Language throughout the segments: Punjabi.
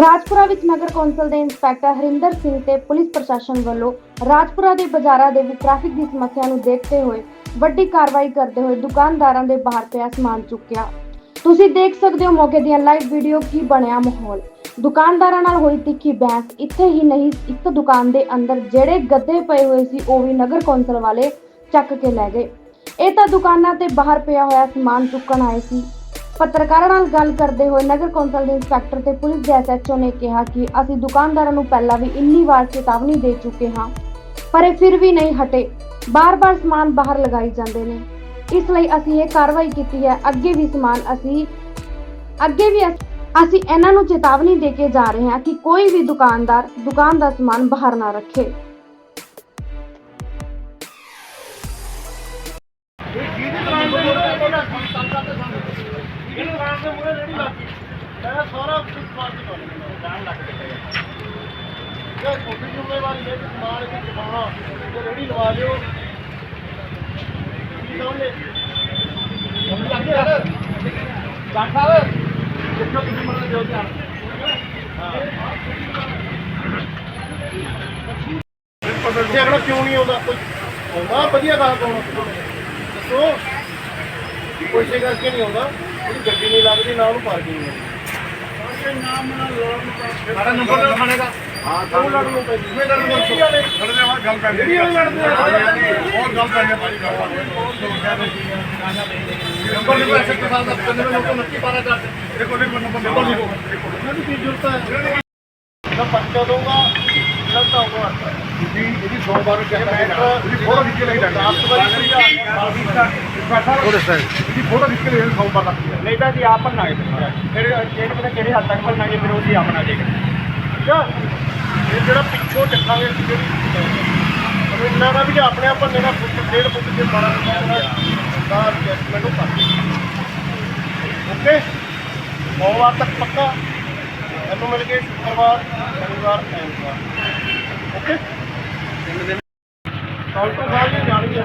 ਰਾਜਪੁਰਾ ਵਿੱਚ ਨਗਰ ਕੌਂਸਲ ਦੇ ਇੰਸਪੈਕਟਰ ਹਰਿੰਦਰ ਸਿੰਘ ਤੇ ਪੁਲਿਸ ਪ੍ਰਸ਼ਾਸਨ ਵੱਲੋਂ ਰਾਜਪੁਰਾ ਦੇ ਬਾਜ਼ਾਰਾਂ ਦੇ ਵਿੱਚ ਟ੍ਰੈਫਿਕ ਦੀ ਸਮੱਸਿਆ ਨੂੰ ਦੇਖਦੇ ਹੋਏ ਵੱਡੀ ਕਾਰਵਾਈ ਕਰਦੇ ਹੋਏ ਦੁਕਾਨਦਾਰਾਂ ਦੇ ਬਾਹਰ ਪਿਆ ਸਮਾਨ ਚੁੱਕਿਆ। ਤੁਸੀਂ ਦੇਖ ਸਕਦੇ ਹੋ ਮੌਕੇ ਦੀਆਂ ਲਾਈਵ ਵੀਡੀਓ ਕੀ ਬਣਿਆ ਮਾਹੌਲ। ਦੁਕਾਨਦਾਰਾਂ ਨਾਲ ਹੋਈ ਤਿੱਖੀ ਬਹਿਸ, ਇੱਥੇ ਹੀ ਨਹੀਂ, ਇੱਕ ਦੁਕਾਨ ਦੇ ਅੰਦਰ ਜਿਹੜੇ ਗੱਦੇ ਪਏ ਹੋਏ ਸੀ, ਉਹ ਵੀ ਨਗਰ ਕੌਂਸਲ ਵਾਲੇ ਚੱਕ ਕੇ ਲੈ ਗਏ। ਇਹ ਤਾਂ ਦੁਕਾਨਾਂ ਤੇ ਬਾਹਰ ਪਿਆ ਹੋਇਆ ਸਮਾਨ ਚੁੱਕਣ ਆਏ ਸੀ। ਪੱਤਰਕਾਰਾਂ ਨਾਲ ਗੱਲ ਕਰਦੇ ਹੋਏ ਨਗਰ ਕੌਂਸਲ ਦੇ ਇੰਸਪੈਕਟਰ ਤੇ ਪੁਲਿਸ ਦੇ ਐਸਐਚਓ ਨੇ ਕਿਹਾ ਕਿ ਅਸੀਂ ਦੁਕਾਨਦਾਰਾਂ ਨੂੰ ਪਹਿਲਾਂ ਵੀ ਇੰਨੀ ਵਾਰ ਚੇਤਾਵਨੀ ਦੇ ਚੁੱਕੇ ਹਾਂ, ਪਰ ਇਹ ਫਿਰ ਵੀ ਨਹੀਂ ਹਟੇ। ਬਾਰ-ਬਾਰ ਸਮਾਨ ਬਾਹਰ ਲਗਾਈ ਜਾਂਦੇ ਨੇ। ਇਸ ਲਈ ਅਸੀਂ ਇਹ ਕਾਰਵਾਈ ਕੀਤੀ ਹੈ। ਅੱਗੇ ਵੀ ਸਮਾਨ ਅਸੀਂ, ਅੱਗੇ ਵੀ ਅਸੀਂ ਇਹਨਾਂ ਨੂੰ ਚੇਤਾਵਨੀ ਦੇ ਕੇ ਜਾ ਰਹੇ ਹਾਂ ਕਿ ਕੋਈ ਵੀ ਦੁਕਾਨਦਾਰ, ਦੁਕਾਨ ਦਾ ਸਮਾਨ ਬਾਹਰ ਨਾ ਰੱਖੇ। ਮੈਂ ਸਾਰਾ ਕੁਝ ਸਮਾਨ ਤੇ ਕਰ ਜਾਣ ਲੱਗ ਪਿਆ ਇਹ ਛੋਟੀ ਜ਼ਿੰਮੇਵਾਰੀ ਹੈ ਕਿ ਸਮਾਨ ਵਿੱਚ ਚਬਾਉਣਾ ਤੇ ਰੇੜੀ ਲਵਾ ਲਿਓ। ਕੀ ਕਹੋਗੇ ਡਾਕਟਰ ਸਾਹਿਬ, ਦੇਖੋ ਤੁਸੀਂ ਮਨ ਦਿਓ ਧਿਆਨ ਹਾਂ। ਤੇ ਅਗਲਾ ਕਿਉਂ ਨਹੀਂ ਆਉਂਦਾ ਕੋਈ? ਆਉਂਦਾ, ਵਧੀਆ ਗੱਲ ਕੋਣ ਦੱਸੋ। ਕੋਸ਼ੇ ਕਰਕੇ ਨਹੀਂ ਆਉਂਦਾ ਉਹਦੀ ਗੱਡੀ ਨਹੀਂ ਲੱਗਦੀ, ਨਾ ਉਹਨੂੰ ਪਾਰਕਿੰਗ ਨਹੀਂ ਸਾਡਾ ਨੰਬਰ ਤਾਂ ਖਾਣੇ ਦਾ। ਹਾਂ ਤਾਂ ਲੜਨ ਨੂੰ ਪੈਂਦੀ ਮੈਂ ਲੜਨ ਨੂੰ ਲੜਦੇ ਆ। ਗੱਲ ਕਰਦੇ ਜਿਹੜੀ ਉਹ ਲੜਦੇ ਆ। ਬਹੁਤ ਗੱਲ ਕਰਦੇ ਭਾਈ ਨੰਬਰ ਨਹੀਂ ਪੈਸੇ ਕੇ ਸਾਥ ਆਪਣੇ ਨੂੰ ਲੋਕ ਨੱਕੀ ਪਾਰਾ ਕਰਦੇ ਦੇਖੋ ਦੇਖੋ ਨੰਬਰ ਨੰਬਰ ਲਿਖੋ ਦੀ ਕੀ ਜ਼ਰੂਰਤ ਹੈ? ਮੈਂ ਪਰਚਾ ਦਊਂਗਾ ਗਲਤ ਆਊਗਾ। ਜੀ ਇਹਦੀ ਸੋਮਵਾਰ ਨੂੰ ਚੈੱਕ ਕਰਨਾ ਇਹਦੀ ਫੋਟੋ ਖਿੱਚ ਕੇ ਲੈ ਜਾਣਾ ਆਪ ਤੋਂ ਬੜੀ ਉਹਦੇ ਸਰ ਇਹਦੀ ਫੋਟੋ ਖਿੱਚ ਕੇ ਲੈ ਜਾਣਾ ਸੋਮਵਾਰ ਤੱਕ ਨਹੀਂ ਤਾਂ ਅਸੀਂ ਆਪ ਭਰਨਾਗੇ ਫਿਰ। ਜਿਹੜੇ ਪਤਾ ਕਿਹੜੇ ਹੱਦ ਤੱਕ ਭਰਨਾਗੇ ਫਿਰ ਉਹ ਅਸੀਂ ਆਪਣਾ ਜੇਗਾ ਠੀਕ ਆ ਇਹ ਜਿਹੜਾ ਪਿੱਛੋਂ ਚੱਕਾਂਗੇ ਅਸੀਂ ਜਿਹੜੀ ਉਹ ਇੰਨਾ ਦਾ ਵੀ ਜੇ ਆਪਣੇ ਆਪ ਭਰਨੇ ਦਾ ਫੁੱਟ ਡੇਢ ਫੁੱਟ ਦੇ 12 ਦਾ ਐਡਜਸਟਮੈਂਟ ਉਹ ਕਰ ਓਕੇ। ਸੋਮਵਾਰ ਤੱਕ ਪੱਕਾ। ਇਹਨੂੰ ਮਿਲ ਕੇ ਸ਼ੁੱਕਰਵਾਰ ਸ਼ਨੀਵਾਰ ਐਤਵਾਰ। ਓਕੇ। ਕੱਲ ਤੋਂ ਬਾਅਦ ਜਾਣੀ ਹੈ।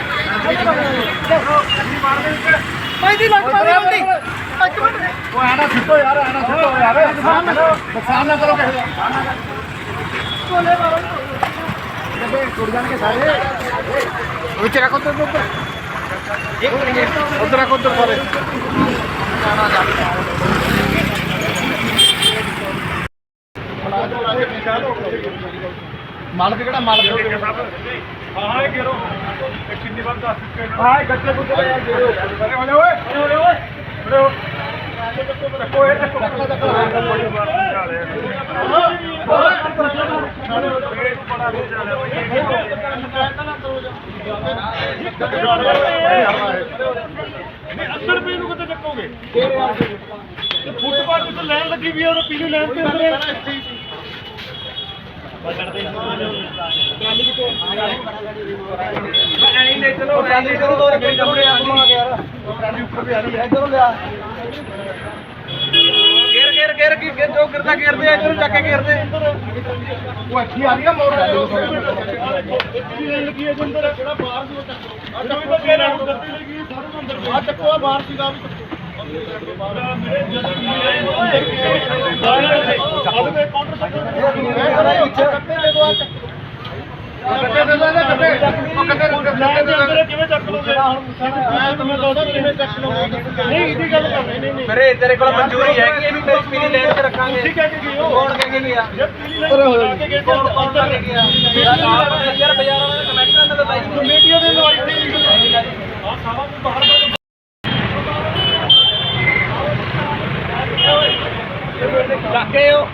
ਥੱਲੇ ਸਟੈਂਡ ਹੋਊਗਾ ਜੀ ਘਾਣ ਨਾ ਉਹ ਆਣਾ ਸਿੱਟੋ ਯਾਰ ਆਣਾ ਸਿੱਟੋ ਯਾਰ ਨੁਕਸਾਨ ਨਾ ਕਰੋ ਕਿਸੇ ਦਾ ਵਿੱਚ ਰੱਖੋ ਤੇ ਉੱਪਰ ਉਧਰ ਰੱਖ ਉਧਰ ਪਰੇ ਮਾਲਕ ਕਿਹੜਾ ਮਾਲਕ ਹਾਂ ਇਹ ਗਿਰੋ ਕਿੰਨੀ ਵਾਰ ਦੱਸ ਚੁੱਕੇ ਹਾਂ ਇਹ ਗੱਟੇ ਗੁੱਟੇ ਯਾਰ ਗਿਰੋ ਅਰੇ ਓਏ ਹੋਲੇ ਓਏ ਓਏ ਇਹ ਚੱਕੋ ਚੱਕੋ ਚੱਕੋ ਅੰਦਰ ਪੀ ਨੂੰ ਕਿੱਥੇ ਚੱਕੋਗੇ ਫੁੱਟਪਾਥ ਤੇ ਲੈਣ ਲੱਗੀ ਵੀ ਉਹ ਪੀਲੀ ਲੈਣ ਤੇ ਅੰਦਰ ਗੇਰ ਗੇਰ ਗੇਰ ਕੀ ਗੇਰ ਜੋ ਗਿਰਦਾ ਗੇਰਦੇ ਆ ਇਧਰ ਜਾ ਕੇ ਗੇਰਦੇ ਉਹ ਅੱਛੀ ਆ ਰਹੀ ਆ ਮੋੜ ਇੱਥੇ ਲੈਣ ਲੱਗੀ ਹੈ ਅੰਦਰ ਕਿਹੜਾ ਬਾਹਰ ਦੀ ਉਹ ਅੱਛਾ ਵੀ ਤਾਂ ਗੇਰ ਨੂੰ ਕਰਦੀ ਲੱਗੀ ਸਾਰੇ ਨੂੰ ਅੰਦਰ ਆ ਚੱਕੋ ਆ ਬਾਹਰ ਸੀਗਾ ਵੀ ਕਿਵੇਂ ਚੱਕ ਲੋਗੇ ਮੈਂ ਤੁਹਾਨੂੰ ਦੱਸਦਾ ਕਿਵੇਂ ਚੱਕ ਲੋਗੇ ਨਹੀਂ ਇਹਦੀ ਗੱਲ ਕਰ ਰਹੇ ਨਹੀਂ ਨਹੀਂ ਮੇਰੇ ਤੇਰੇ ਕੋਲ ਮਨਜ਼ੂਰੀ ਹੈਗੀ ਇਹ ਵੀ ਤੇਰੀ ਪੀਲੀ ਲੈਣ ਤੇ ਰੱਖਾਂਗੇ ਤੁਸੀਂ ਕਹਿ ਕੇ ਗਏ ਹੋ ਕੌਣ ਕਹਿ ਕੇ ਗਿਆ ਜੇ ਪੀਲੀ ਲਾਈਨ ਲਾ ਕੇ ਗਏ ਕੌਣ ਕੌਣ ਅੰਦਰ ਕਹਿ ਕੇ ਗਿਆ ਯਾਰ ਯਾਰ ਬਾਜ਼ਾਰਾਂ ਦੇ ਕਮੈਂਟਰਾਂ ਨੇ ਤਾਂ ਲਾਈ ਹੋਈ। ਕਮੇਟੀਆਂ ਦੇ ਨਾਲ ਇੱਥੇ ਆ ਸਾਵਾ ਨੂੰ ਬਾਹਰ ਅੱਗੇ ਹੋ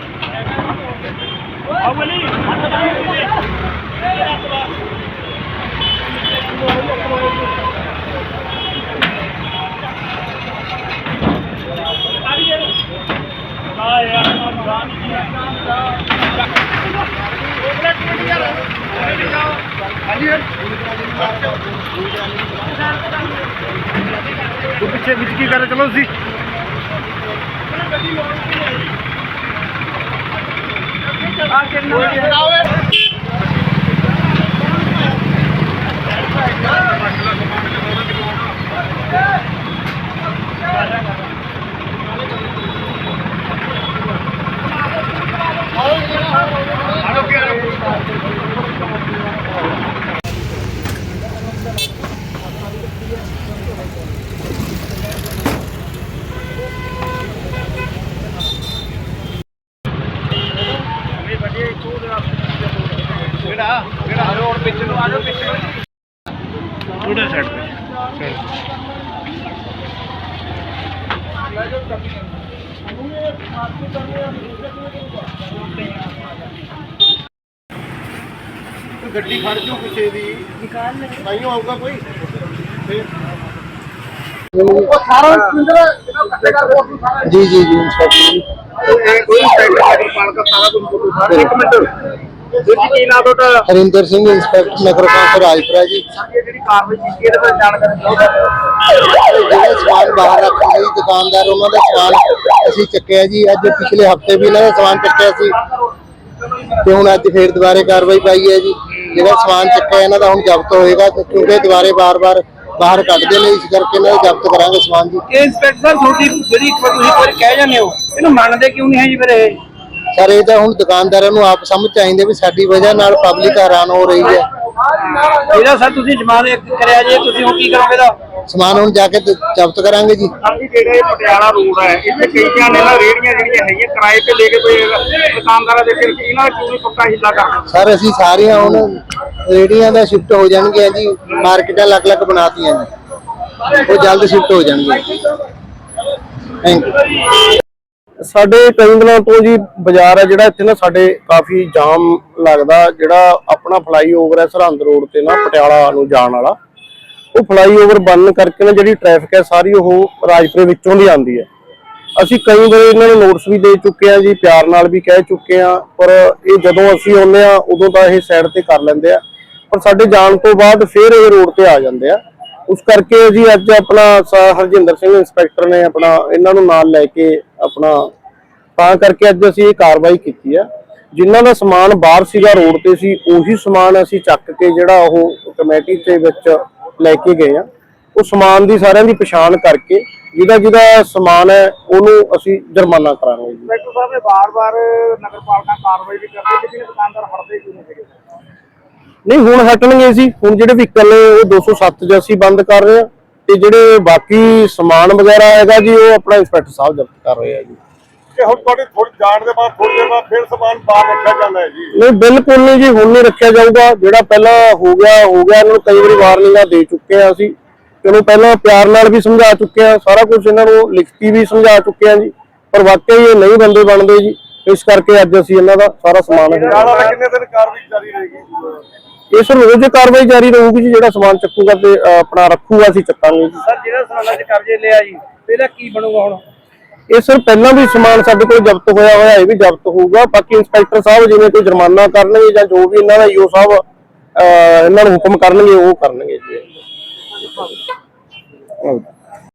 ਅਮਲੀ ਆ ਯਾਰ ਰਾਮ ਜੀ ਰਾਮ ਦਾ ਉਹਨੇ ਕੀ ਯਾਰ ਉਹਨੇ ਜਾਓ ਹਾਂਜੀ ਤੂੰ ਪਿੱਛੇ ਵਿੱਚ ਕੀ ਕਰ ਚਲੋ ਤੁਸੀਂ। ਗੱਡੀ ਲਾਉਣੀ Ja, genau. ਕਿਹੜਾ ਕਿਹੜਾ ਰੋਡ ਪਿੱਛੇ ਨੂੰ ਆ ਜਾਓ ਪਿੱਛੇ ਨੂੰ। ਥੋੜਾ ਸਾਈਡ ਤੇ। ਗੱਡੀ ਖੜ ਜਾਓ ਕਿਸੇ ਦੀ? ਨਿਕਾਲ ਲੈ ਤਾਈਓ ਆਊਗਾ ਕੋਈ? ਉਹ ਸਾਰਾ ਜੀ ਜੀ ਜੀ ਇੰਸਪੈਕਟਰ ਜੀ। ਇਹ ਕੋਈ ਸਟੈਂਡ ਨਗਰ ਪਾਲਿਕਾ ਸਾਰਾ ਕੁਝ। ਸਾਰਾ ਇੱਕ ਮਿੰਟ। ਜੀ ਕੀ ਨਾਮ ਤੁਹਾਡਾ? ਹਰਿੰਦਰ ਸਿੰਘ ਇੰਸਪੈਕਟਰ ਨਗਰ ਕੌਂਸਲ ਰਾਜਪੁਰਾ ਜੀ। ਇਹ ਜਿਹੜੀ ਕਾਰਵਾਈ ਕੀਤੀ ਇਹਦੇ ਬਾਰੇ ਜਾਣਕਾਰੀ ਦਿਓ। ਜਿਹੜੇ ਸਮਾਨ ਬਾਹਰ ਰੱਖੇ ਸੀ ਦੁਕਾਨਦਾਰ ਉਹਨਾਂ ਦਾ ਸਮਾਨ ਅਸੀਂ ਚੱਕਿਆ ਜੀ। ਅੱਜ ਪਿਛਲੇ ਹਫ਼ਤੇ ਵੀ ਇਹਨਾਂ ਦਾ ਸਮਾਨ ਚੱਕਿਆ ਸੀ। ਤੇ ਹੁਣ ਅੱਜ ਫੇਰ ਦੁਬਾਰੇ ਕਾਰਵਾਈ ਪਾਈ ਹੈ ਜੀ। ਜਿਹੜਾ ਸਮਾਨ ਚੱਕਿਆ ਇਹਨਾਂ ਦਾ ਹੁਣ ਜ਼ਬਤ ਹੋਏਗਾ ਤੇ ਕਿਉਂਕਿ ਦੁਬਾਰੇ ਬਾਰ-ਬਾਰ ਬਾਹਰ ਕੱਢਦੇ ਨੇ ਇਸ ਕਰਕੇ ਇਹਨਾਂ ਦਾ ਜ਼ਬਤ ਕਰਾਂਗੇ ਸਮਾਨ ਜੀ। ਇਹ ਇੰਸਪੈਕਟਰ ਸਾਹਿਬ ਤੁਹਾਡੀ ਜਿਹੜੀ ਇੱਕ ਵਾਰ ਤੁਸੀਂ ਕਹਿ ਜਾਂਦੇ ਹੋ ਇਹਨੂੰ ਮੰਨਦੇ ਕਿਉਂ ਨਹੀਂ ਹੈ ਜੀ ਫਿਰ ਇਹ? ਸਰ ਇਹ ਤਾਂ ਹੁਣ ਦੁਕਾਨਦਾਰਾਂ ਨੂੰ ਆਪ ਸਮਝ ਚਾਹੀਦੇ ਵੀ ਸਾਡੀ ਵਜ੍ਹਾ ਨਾਲ ਪਬਲਿਕ ਹੈਰਾਨ ਹੋ ਰਹੀ ਹੈ। ਇਹਦਾ ਸਰ ਤੁਸੀਂ ਜਮਾਨ ਕਰਿਆ ਜੇ ਤੁਸੀਂ ਹੁਣ ਕੀ ਕਰੋਗੇ ਦਾ ਸਮਾਨ ਹੁਣ ਜਾ ਕੇ ਜ਼ਬਤ ਕਰਾਂਗੇ ਜੀ। ਹਾਂਜੀ ਜਿਹੜੇ ਪਟਿਆਲਾ ਰੋਡ ਹੈ ਇੱਥੇ ਕਈਆਂ ਨੇ ਨਾ ਰੇੜੀਆਂ ਜਿਹੜੀਆਂ ਹੈਗੀਆਂ ਕਿਰਾਏ ਤੇ ਲੈ ਕੇ ਕੋਈ ਦੁਕਾਨਦਾਰਾਂ ਦੇ ਸਿਰ ਇਹਨਾਂ ਕਿਉਂ ਨਹੀਂ ਪੱਕਾ ਹਿੱਲਾ ਕਰਦੇ ਸਰ ਅਸੀਂ ਸਾਰੀਆਂ ਹੁਣ ਰੇੜੀਆਂ ਦਾ ਸ਼ਿਫਟ ਹੋ ਜਾਣਗੀਆਂ ਜੀ ਮਾਰਕੀਟਾਂ ਅਲੱਗ-ਅਲੱਗ ਬਣਾਤੀਆਂ ਨੇ। ਉਹ ਜਲਦ ਸ਼ਿਫਟ ਹੋ ਜਾਣਗੀਆਂ। ਥੈਂਕ ਯੂ ਸਾਡੇ ਕਈ ਦਿਨਾਂ ਤੋਂ ਜੀ ਬਾਜ਼ਾਰ ਹੈ ਜਿਹੜਾ ਇੱਥੇ ਨਾ ਸਾਡੇ ਕਾਫੀ ਜਾਮ ਲੱਗਦਾ, ਜਿਹੜਾ ਆਪਣਾ ਫਲਾਈਓਵਰ ਹੈ ਸਰਹੰਦ ਰੋਡ ਤੇ ਨਾ, ਪਟਿਆਲਾ ਨੂੰ ਜਾਣ ਵਾਲਾ। ਉਹ ਫਲਾਈਓਵਰ ਬੰਨ ਕਰਕੇ ਨਾ ਜਿਹੜੀ ਟ੍ਰੈਫਿਕ ਹੈ ਸਾਰੀ ਉਹ ਰਾਜਪੁਰੇ ਵਿੱਚੋਂ ਦੀ ਆਉਂਦੀ ਹੈ ਅਸੀਂ ਕਈ ਵਾਰ ਇਹਨਾਂ ਨੂੰ ਨੋਟਿਸ ਵੀ ਦੇ ਚੁੱਕੇ ਆ ਜੀ, ਪਿਆਰ ਨਾਲ ਵੀ ਕਹਿ ਚੁੱਕੇ ਆ, ਪਰ ਇਹ ਜਦੋਂ ਅਸੀਂ ਆਉਂਦੇ ਆ, ਉਦੋਂ ਤਾਂ ਇਹ ਸਾਈਡ ਤੇ ਕਰ ਲੈਂਦੇ ਆ। ਪਰ ਸਾਡੇ ਜਾਣ ਤੋਂ ਬਾਅਦ ਫਿਰ ਇਹ ਰੋਡ ਤੇ ਆ ਜਾਂਦੇ ਆ। ਉਸ ਕਰਕੇ ਜੀ ਅੱਜ ਆਪਣਾ ਹਰਜਿੰਦਰ ਸਿੰਘ ਇੰਸਪੈਕਟਰ ਨੇ ਆਪਣਾ ਇਹਨਾਂ ਨੂੰ ਨਾਲ ਲੈ ਕੇ ਆਪਣਾ ਤਾਂ ਕਰਕੇ ਅੱਜ ਅਸੀਂ ਇਹ ਕਾਰਵਾਈ ਕੀਤੀ ਆ। ਜਿਨ੍ਹਾਂ ਦਾ ਸਮਾਨ ਬਾਹਰ ਸੀਗਾ ਰੋਡ ਤੇ ਸੀ, ਉਹੀ ਸਮਾਨ ਅਸੀਂ ਚੱਕ ਕੇ ਜਿਹੜਾ ਉਹ ਕਮੇਟੀ ਦੇ ਵਿੱਚ ਲੈ ਕੇ ਗਏ ਆ। ਉਹ ਸਮਾਨ ਦੀ ਸਾਰਿਆਂ ਦੀ ਪਛਾਣ ਕਰਕੇ ਜਿਹਦਾ ਜਿਹਦਾ ਸਮਾਨ ਹੈ, ਉਹਨੂੰ ਅਸੀਂ ਜੁਰਮਾਨਾ ਕਰਾਂਗੇ ਜੀ। ਡਾਕਟਰ ਸਾਹਿਬ ਨੇ ਬਾਰ-ਬਾਰ ਨਗਰ ਕਾਰਵਾਈ ਵੀ ਕਰਦੇ ਕਿਸੇ ਦੁਕਾਨਦਾਰ ਹਟਦੇ ਕਿਉਂ ਨਹੀਂ ਹੈਗੇ? ਨਹੀਂ ਹੁਣ ਹਟਣਗੇ ਸੀ ਹੁਣ ਜਿਹੜੇ ਵਹੀਕਲ ਨੇ ਉਹ 207 'ਚ ਅਸੀਂ ਬੰਦ ਕਰ ਰਹੇ ਆ ਤੇ ਜਿਹੜੇ ਬਾਕੀ ਸਮਾਨ ਵਗੈਰਾ ਹੈਗਾ ਜੀ ਉਹ ਆਪਣਾ ਇੰਸਪੈਕਟਰ ਸਾਹਿਬ ਜ਼ਬਤ ਕਰ ਰਹੇ ਆ ਜੀ। ਕਿ ਹੁਣ ਤੁਹਾਡੀ ਥੋੜੀ ਜਾਣ ਦੇ ਬਾਅਦ ਥੋੜੀ ਦੇਰ ਬਾਅਦ ਫਿਰ ਸਮਾਨ ਬਾਹਰ ਰੱਖਿਆ ਜਾਂਦਾ ਹੈ ਜੀ। ਨਹੀਂ ਬਿਲਕੁਲ ਨਹੀਂ ਜੀ ਹੁਣ ਨਹੀਂ ਰੱਖਿਆ ਜਾਊਗਾ। ਜਿਹੜਾ ਪਹਿਲਾਂ ਹੋ ਗਿਆ ਹੋ ਗਿਆ ਇਹਨਾਂ ਨੂੰ ਕਈ ਵਾਰੀ ਵਾਰਨਿੰਗਾਂ ਦੇ ਚੁੱਕੇ ਆ ਅਸੀਂ। ਚਲੋ ਪਹਿਲਾਂ ਪਿਆਰ ਨਾਲ ਵੀ ਸਮਝਾ ਚੁੱਕੇ ਆ ਸਾਰਾ ਕੁਝ ਇਹਨਾਂ ਨੂੰ ਲਿਖਤੀ ਵੀ ਸਮਝਾ ਚੁੱਕੇ ਆ ਜੀ। ਪਰ ਵਾਕਈ ਇਹ ਨਹੀਂ ਬੰਦੇ ਬਣਦੇ ਜੀ। ਇਸ ਕਰਕੇ ਅੱਜ ਅਸੀਂ ਇਹਨਾਂ ਦਾ ਸਾਰਾ ਸਮਾਨ ਹੈ ਕਿੰਨੇ ਦਿਨ ਕਾਰਵਾਈ ਜਾਰੀ ਰਹੇਗੀ ਇਸ ਰੋਜ਼ ਕਾਰਵਾਈ ਜਾਰੀ ਰਹੂਗੀ ਜੀ ਜਿਹੜਾ ਸਮਾਨ ਚੱਕੂਗਾ ਤੇ ਅਹ, ਆਪਣਾ ਰੱਖੂਗਾ ਅਸੀਂ ਚੱਕਾਂਗੇ ਜੀ। ਸਰ ਜਿਹੜਾ ਸਮਾਨਾਂ 'ਚ ਕਬਜ਼ੇ ਲਿਆ ਜੀ ਇਹਦਾ ਕੀ ਬਣੂਗਾ ਹੁਣ? ਇਹ ਸਰ ਪਹਿਲਾਂ ਵੀ ਸਮਾਨ ਸਾਡੇ ਕੋਲ ਜ਼ਬਤ ਹੋਇਆ ਹੋਇਆ ਇਹ ਵੀ ਜ਼ਬਤ ਹੋਊਗਾ। ਬਾਕੀ ਇੰਸਪੈਕਟਰ ਸਾਹਿਬ ਜਿਵੇਂ ਕੋਈ ਜੁਰਮਾਨਾ ਕਰਨਗੇ ਜਾਂ ਜੋ ਵੀ ਇਹਨਾਂ ਦਾ ਈਓ ਸਾਹਿਬ ਅਹ, ਇਹਨਾਂ ਨੂੰ ਹੁਕਮ ਕਰਨਗੇ ਉਹ ਕਰਨਗੇ ਜੀ।